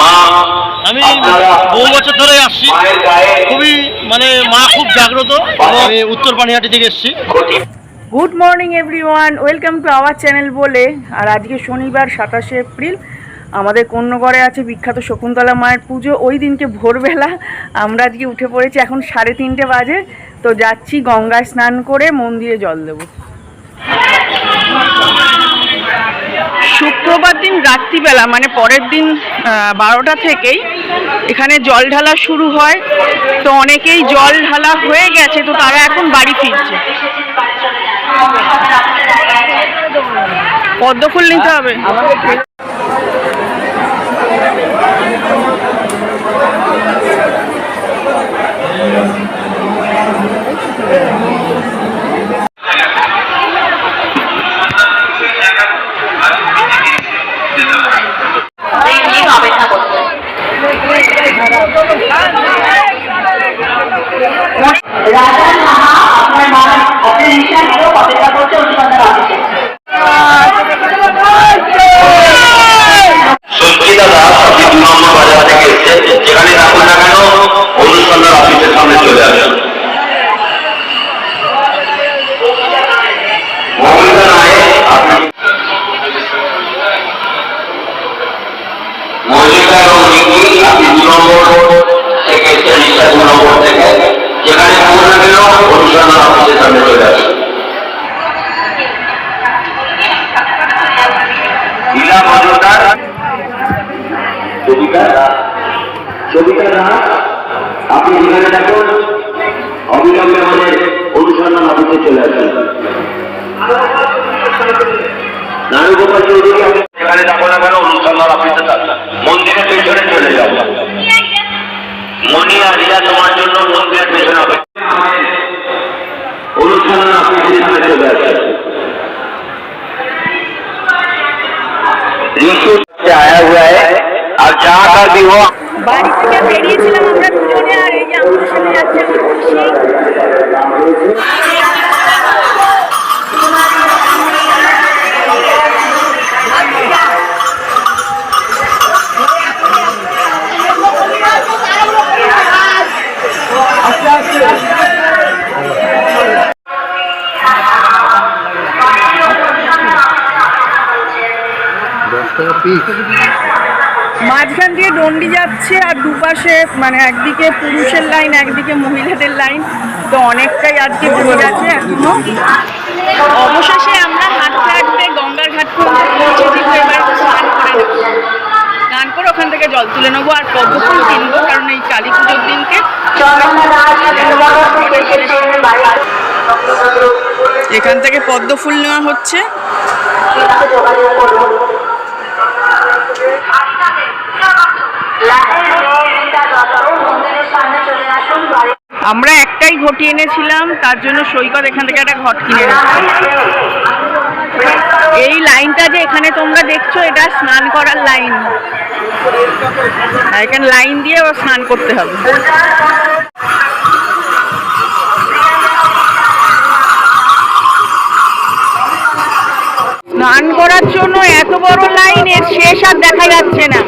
মা আমি বহু বছর ধরে আসছি। খুবই মানে মা খুব জাগ্রত আমি উত্তর পানিহাটি থেকে এসেছি। Good morning everyone welcome to our channel বলে আর আজকে শনিবার সাতাশে এপ্রিল আমাদের কন্যগড়ে আছে বিখ্যাত শকুন্তলা মায়ের পুজো। ওই দিনকে ভোরবেলা আমরা আজকে উঠে পড়েছি এখন সাড়ে তিনটে বাজে। তো যাচ্ছি গঙ্গায় স্নান করে মন্দিরে জল দেবো। শুক্রবার দিন রাত্রিবেলা মানে পরের দিন বারোটা থেকেই এখানে জল ঢালা শুরু হয়। তো অনেকেই জল ঢালা হয়ে গেছে, তো তারা এখন বাড়ি ফিরছে। পদ্মফুল নিতে হবে। নম্বর থেকে নিশা দু নম্বর থেকে। যেখানে থাকুন না কেন অনুসন্ধান অফিসের সামনে চলে আসুন লীলা মজুমদার। সবিতা সবিতা রায় আপনি যেখানে থাকুন অবিলম্বে আমাদের অনুসন্ধান অফিসে চলে আসেন নারুগোপাল চৌধুরী যেখানে থাকুন না কেন অনুসন্ধান অফিসে থাকুন মনি আর রিয়া তোমার জন্য মন্দিরের পেছনে হবে অনুসন্ধান অফিসের সামনে চলে আসেন रिशु से आया हुआ है अब जहाँ का भी हो বাড়ি থেকে বেরিয়েছিলাম আমরা দুজনে আর এই যে আমাদের সাথে যাচ্ছে আমার পিসি মাঝখান দিয়ে ডন্ডি যাচ্ছে আর দুপাশে মানে একদিকে পুরুষের লাইন, একদিকে মহিলাদের লাইন। তো অনেকটাই আজকে ভিড় আছে এখনও। অবশেষে আমরা হাঁটতে হাঁটতে গঙ্গার ঘাট পৌঁছেছি এবার স্নান করে স্নান করে ওখান থেকে জল তুলে নেব আর পদ্মফুল কিনবো, কারণ এই কালী পুজোর দিনকে এখান থেকে পদ্ম ফুল নেওয়া হচ্ছে যোগাযোগ করুন মন্দিরের সামনে চলে আসুন বাড়ি আমরা একটাই ঘটি এনেছিলাম, তার জন্য সৈকত এখান থেকে একটা ঘট কিনে এই লাইনটা যে এখানে তোমরা দেখছ, এটা স্নান করার লাইন। এখানে লাইন দিয়ে স্নান করতে হবে। স্নান করার জন্য এত বড় লাইন এর শেষ আর দেখা যাচ্ছে না।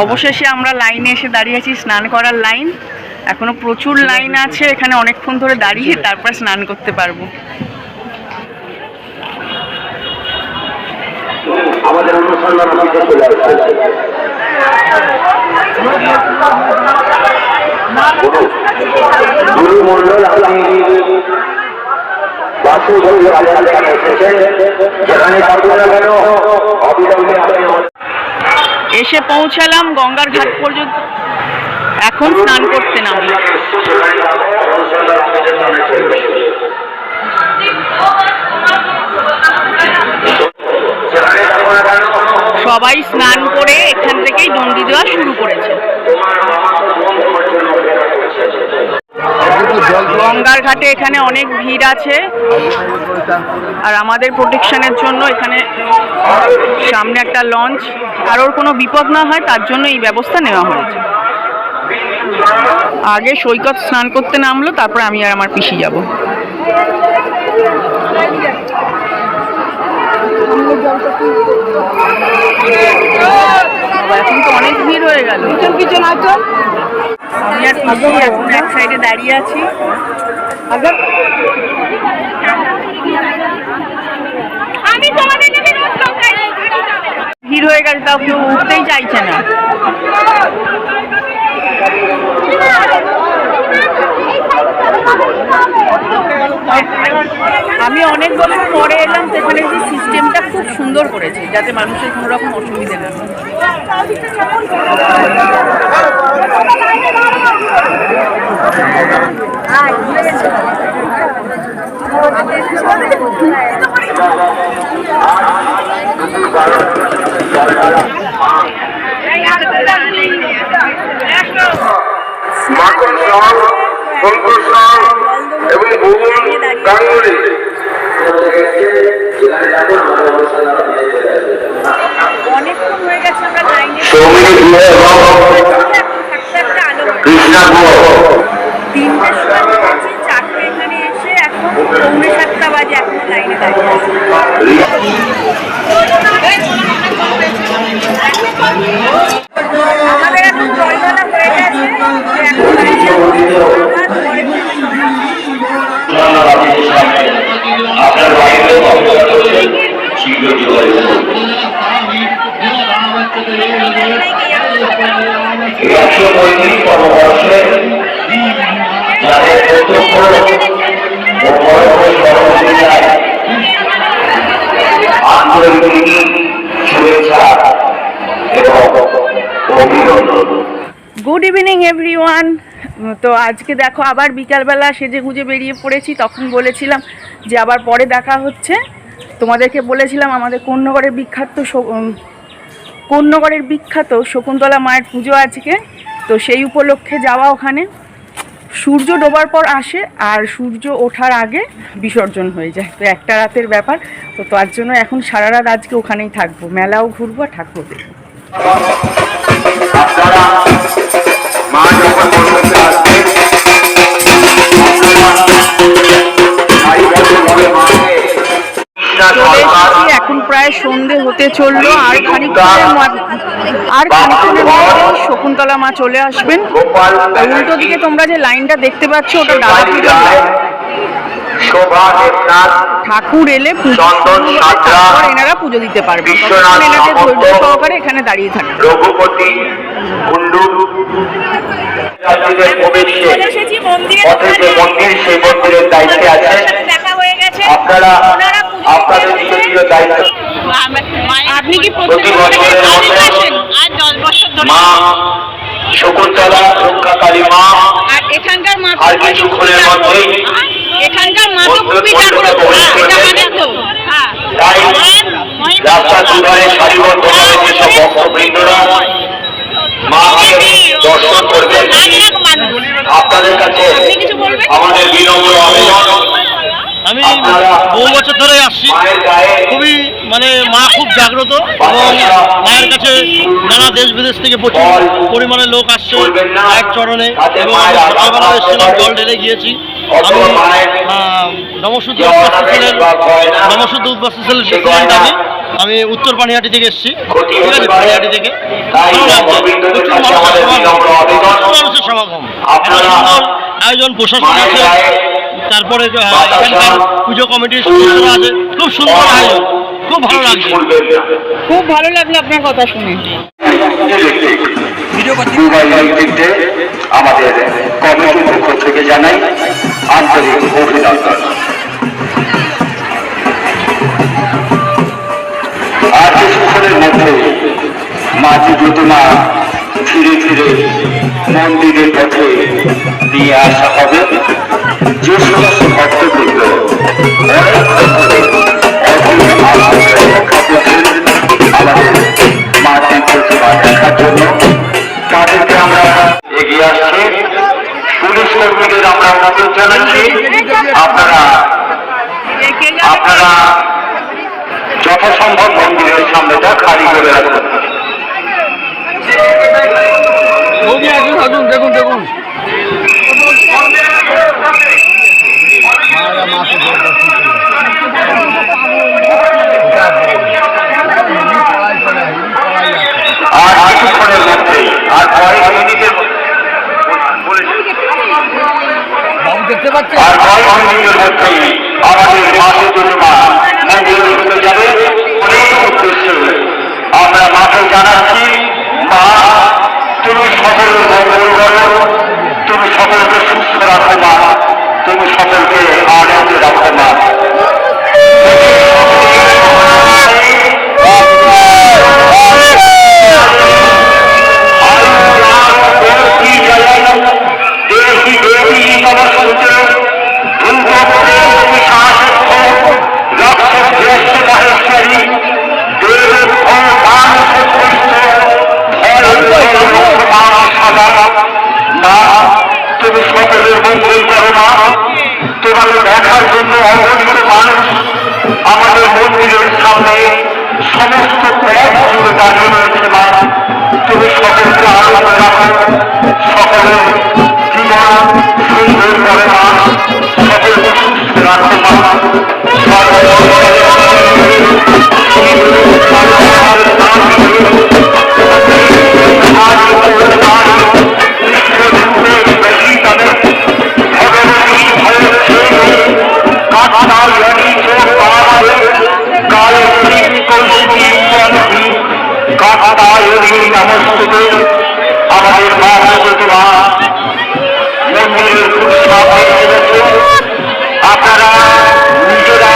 অবশেষে আমরা লাইনে এসে দাঁড়িয়ে আছি, স্নান করার লাইন। এখনও প্রচুর লাইন আছে, এখানে অনেকক্ষণ ধরে দাঁড়িয়ে তারপর স্নান করতে পারব। যেখানে এসে পৌঁছালাম, গঙ্গার ঘাট পর্যন্ত এখন স্নান করতে নামলাম অনুসন্ধান অফিসের সামনে চলে আসবে। যেখানে থাকুন না সবাই স্নান করে এখান থেকেই দণ্ডি দেওয়া শুরু করেছে গঙ্গার ঘাটে এখানে অনেক ভিড় আছে। আর আমাদের প্রোটেকশনের জন্য এখানে সামনে একটা লঞ্চ কারোর কোনো বিপদ না হয়, তার জন্য এই ব্যবস্থা নেওয়া হয়েছে। আগে সৈকত স্নান করতে নামলো, তারপর আমি আর আমার পিসি যাব। বাবা, এখন তো অনেক ভিড় হয়ে গেল পিছন আমি আর পিসি এখন এক সাইডে দাঁড়িয়ে আছি আমি ভিড় হয়ে গেছে তাও কেউ উঠতেই চাইছে না আমি অনেক বছর পরে এলাম, সেখানে যে সিস্টেমটা খুব সুন্দর করেছে, যাতে মানুষের কোনো রকম অসুবিধে না এবং ভুবন গাঙ্গুলি সৌমিক কৃষ্ণা আমাদের এখন জলবেলা হয়ে গেছে একশো অভিনন্দন গুড ইভিনিং এভরিওয়ান তো আজকে দেখো আবার বিকালবেলা সেজে গুজে বেরিয়ে পড়েছি, তখন বলেছিলাম যে আবার পরে দেখা হচ্ছে। তোমাদেরকে বলেছিলাম, আমাদের কন্যগড়ের বিখ্যাত কন্যগড়ের বিখ্যাত শকুন্তলা মায়ের পুজো আজকে। তো সেই উপলক্ষে যাওয়া ওখানে। সূর্য ডোবার পর আসে আর সূর্য ওঠার আগে বিসর্জন হয়ে যায়। তো একটা রাতের ব্যাপার। তো তার জন্য এখন সারা রাত আজকে ওখানেই থাকব। মেলাও ঘুরবো আর ঠাকুর দেখব। প্রায় সন্ধে হতে চলল আর খানিকক্ষণের আর খানিকক্ষণের মধ্যে শকুন্তলা মা চলে আসবেন। উল্টো দিকে তোমরা যে লাইনটা দেখতে পাচ্ছ ওটা দাদা পুজোর লাইন। ঠাকুর এলে তারপর এনারা পুজো দিতে পারবেন এনাদের ধৈর্য সহকারে এখানে দাঁড়িয়ে থাকে রঘুপতি মন্দিরে পথে যে মন্দির সেই মন্দিরের দায়িত্বে আছে। হয়ে গেছে। আপনারা আপনাদের দায়িত্ব আপনি কি প্রতি বছরের মতো মা শকুন্তলা রক্ষাকালী মা আর এখানকার মা আর কিছুক্ষণের মধ্যেই এখানকার মা তো খুবই জাগ্রত হ্যাঁ, তো? হ্যাঁ। তাই রাস্তার দুধারে সারিবদ্ধভাবে যেসব ভক্তবৃন্দরা মাকে দর্শন করবেন আর এরকম মানুষ। আপনাদের কাছে আপনি কিছু বলবেন? আমাদের বিনম্র আবেদন আমি আপনারা বহু বছর ধরে আসছি খুবই মানে মা খুব জাগ্রত এবং মায়ের কাছে নানা দেশ বিদেশ থেকে প্রচুর পরিমাণে লোক আসছে মায়ের চরণে এবং আমি সকালবেলা এসেছিলাম জল ঢেলে গিয়েছি। আমি নমশুদ্ধ উদ্বাস্তুশালের নমশুদ্ধ উদ্বাস্তুশালের প্রেসিডেন্ট আমি আমি উত্তর পানিহাটি থেকে এসেছি। ঠিক আছে পানিহাটি থেকে। প্রচুর মানুষের সমাগম। প্রচুর মানুষের সমাগম। একটা সুন্দর আয়োজন প্রশাসন আছে তারপরে এখানকার পুজো কমিটির সদস্যরা আছে খুব সুন্দর আয়োজন খুব ভালো লাগছে। খুব ভালো লাগল আপনার কথা শুনে। আমাদের কমিটির পক্ষ থেকে জানাই আন্তরিক অভিনন্দন। আর কিছুক্ষণের মধ্যে মা দুর্গতমা ধীরে ধীরে মন্দিরের পথে নিয়ে আসা হবে। যে সমস্ত ভক্তবৃন্দ আমাদের মাঠে যদি মা মন্দিরের ভিতরে যাবে অনেক উদ্দেশ্য আমরা মাঠে জানাচ্ছি মা তুমি সকলের মঙ্গল করো তুমি সকলকে সুস্থ রাখো মা তুমি সকলকে আমাদের মা প্রতিমা মন্দিরের খুব আপনারা নিজেরা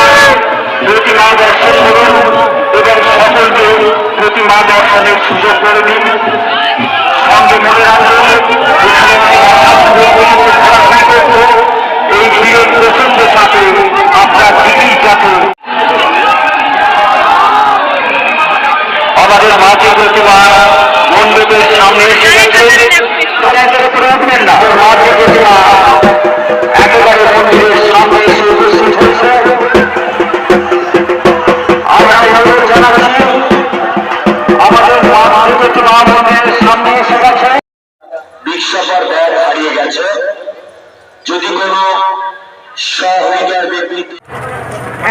প্রতিমা দর্শন করুন এবং সকলকে প্রতিমা দর্শনের সুযোগ করে দিন সঙ্গে মনে রাখবেন এই ভিড়ের প্রচণ্ড সাথে আপনার দিদি যাতে আমাদের মাঝে প্রতিমা মন্দিরের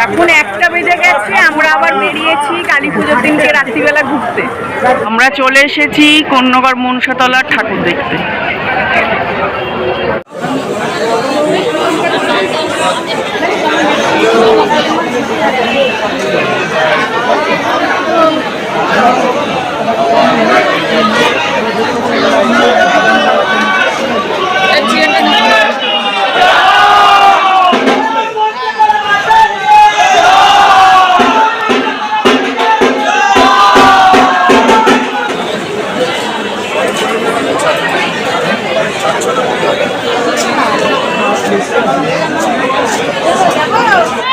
এখন একটা বেজে গেছে, আমরা আবার বেরিয়েছি কালী পুজোর দিনকে রাত্রিবেলা ঘুরতে। আমরা চলে এসেছি কন্যাগর মনসাতলার ঠাকুর দেখতে।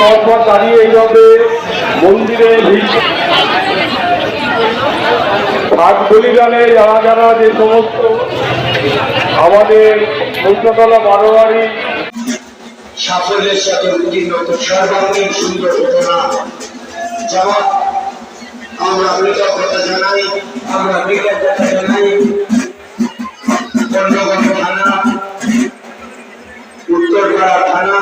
পরপর দাঁড়িয়ে এইভাবে মন্দিরে ভাগ বলিদানে যারা যারা যে সমস্ত আমাদের মুদ্রতলা বারোয়ারি সাফল্যের সাথে উত্তীর্ণ সর্বাঙ্গীন সুন্দর হতো না যেমন আমরা কৃতজ্ঞতা জানাই, আমরা কৃতজ্ঞতা জানাই। পণ্যগঞ্জ থানা, উত্তরপাড়া থানা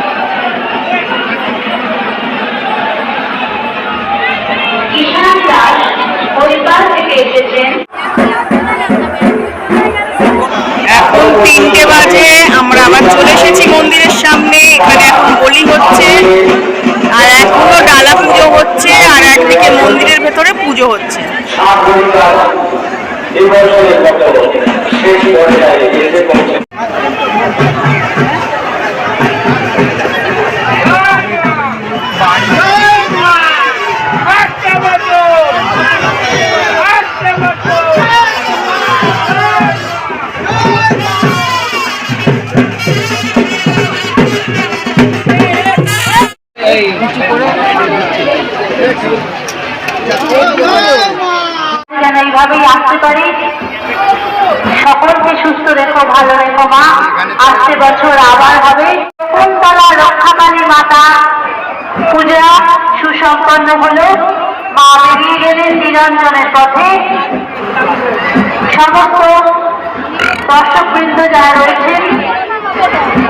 এখন তিনটে বাজে, আমরা আবার চলে এসেছি মন্দিরের সামনে, এখানে এখন বলি হচ্ছে, আর এখনও ডালা পুজো হচ্ছে, আর একদিকে মন্দিরের ভেতরে পুজো হচ্ছে। শেষ পর্যায়ে এসে পৌঁছে ভালো আসছে বছর আবার হবে। শকুন্তলা রক্ষাকালী মাতা সম্পন্ন হলো। মা বেরিয়ে গেলেন নিরঞ্জনের পথে। সমস্ত দর্শকবৃন্দ যারা রয়েছেন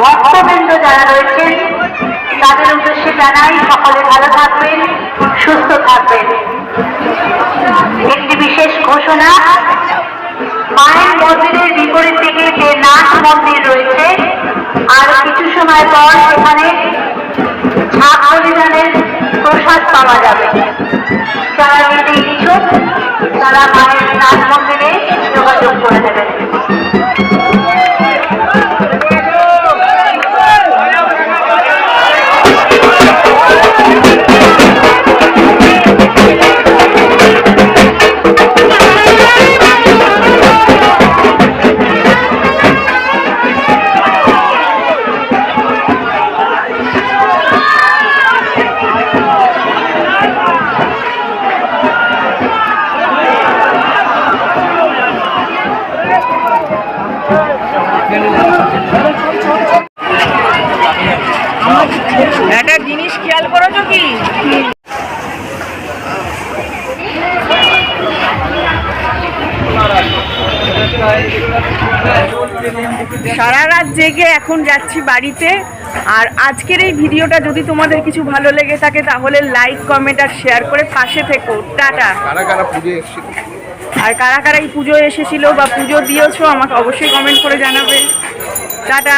ভক্তবৃন্দ যারা রয়েছেন তাদের উদ্দেশ্যে জানাই সকলে ভালো থাকবেন সুস্থ থাকবেন। একটি বিশেষ ঘোষণা মায়ের মন্দিরের বিপরীত দিকে যে নাট মন্দির রয়েছে, আর কিছু সময় পর সেখানে ঝাঁক বলিদানের প্রসাদ পাওয়া যাবে। যারা নিতে ইচ্ছুক, তারা মায়ের নাট মন্দিরে যোগাযোগ করে দেবেন। একটা জিনিস খেয়াল করেছ কি? সারা রাত জেগে এখন যাচ্ছি বাড়িতে। আর আজকের এই ভিডিওটা যদি তোমাদের কিছু ভালো লেগে থাকে, তাহলে লাইক কমেন্ট আর শেয়ার করে পাশে থেকো। টাটা। আর কারা কারা এই পুজো এসেছিল বা পুজো দিয়েছ আমাকে অবশ্যই কমেন্ট করে জানাবে। টাটা।